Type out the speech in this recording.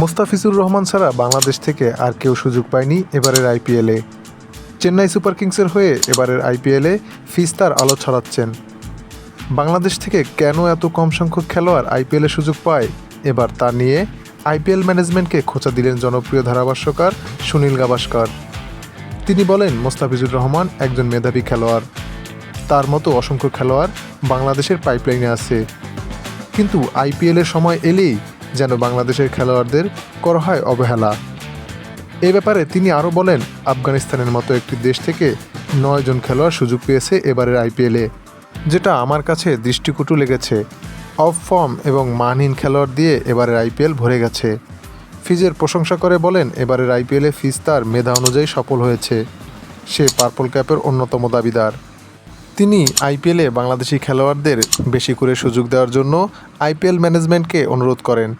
মোস্তাফিজুর রহমান ছাড়া বাংলাদেশ থেকে আর কেউ সুযোগ পায়নি এবারের আইপিএলে। চেন্নাই সুপার কিংসের হয়ে এবারের আইপিএলে ফিস্তার আলো ছড়াচ্ছেন। বাংলাদেশ থেকে কেন এত কম সংখ্যক খেলোয়াড় আইপিএলে সুযোগ পায়? এবার তা নিয়ে আইপিএল ম্যানেজমেন্টকে খোঁচা দিলেন জনপ্রিয় ধারাভাষ্যকার সুনীল গাভাস্কর। তিনি বলেন, মোস্তাফিজুর রহমান একজন মেধাবী খেলোয়াড়। তার মতো অসংখ্য খেলোয়াড় বাংলাদেশের পাইপলাইনে আছে। কিন্তু আইপিএলের সময় এলেই যেন বাংলাদেশের খেলোয়াড়দের করা হয় অবহেলা। এ ব্যাপারে তিনি আরও বলেন, আফগানিস্তানের মতো একটি দেশ থেকে নয়জন খেলোয়াড় সুযোগ পেয়েছে এবারের আইপিএলে, যেটা আমার কাছে দৃষ্টিকটু লেগেছে। অফ ফর্ম এবং মানহীন খেলোয়াড় দিয়ে এবারের আইপিএল ভরে গেছে। ফিজের প্রশংসা করে বলেন, এবারের আইপিএলে ফিজ তার মেধা অনুযায়ী সফল হয়েছে। সে পার্পল ক্যাপের অন্যতম দাবিদার। তিনি আইপিএলে বাংলাদেশি খেলোয়াড়দের বেশি করে সুযোগ দেওয়ার জন্য আইপিএল ম্যানেজমেন্টকে অনুরোধ করেন।